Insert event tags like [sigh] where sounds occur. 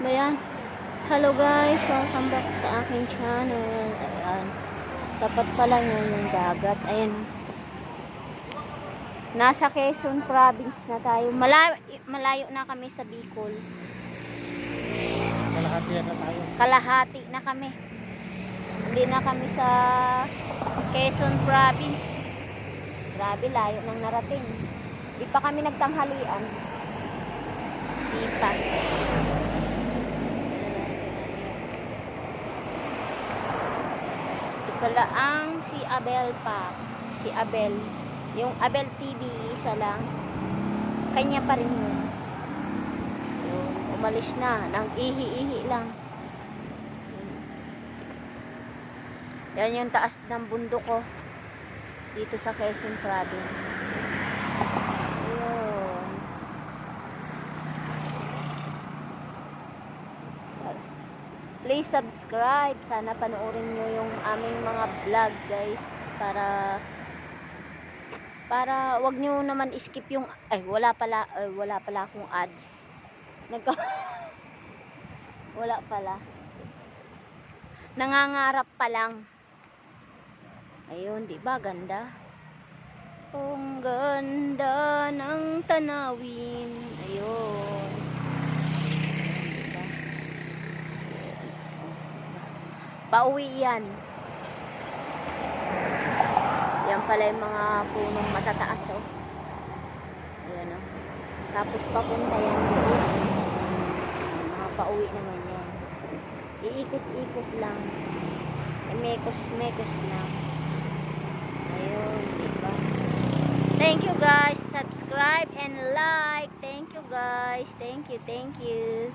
ba yan? Hello guys, welcome back sa aking channel. Ayan. Tapat pa lang yun yung dagat. Ayan. Nasa Quezon province na tayo. Malayo, malayo na kami sa Bicol. Kalahati na tayo. Kalahati na kami. Hindi na kami sa Quezon province. Grabe, layo nang narating. Di pa kami nagtanghalian. Di pa. Pala ang si Abel pa. Si Abel. Yung Abel TV, isa lang. Kanya pa rin yun. Yun, umalis na. Nang ihi-ihi lang. Yan yung taas ng bundok ko. Dito sa Quezon Province. Ayun. Please subscribe. Sana panoorin nyo yung aming mga vlog guys. Para para wag nyo naman skip yung ay wala pala ay, wala pala akong ads. Nagka [laughs] wala pala. Nangangarap pa lang. Ayun, di ba ganda? Ang ganda ng tanawin. Ayun. Diba? Pauwi yan. Yan pala yung mga punong matataas, oh. Ayan, oh. Tapos papunta yan doon. Mga pauwi naman yan. Iikot-ikot lang. Eh, mekos-mekos lang. Ayun, diba? Thank you guys. Subscribe and like. Thank you guys. Thank you, thank you.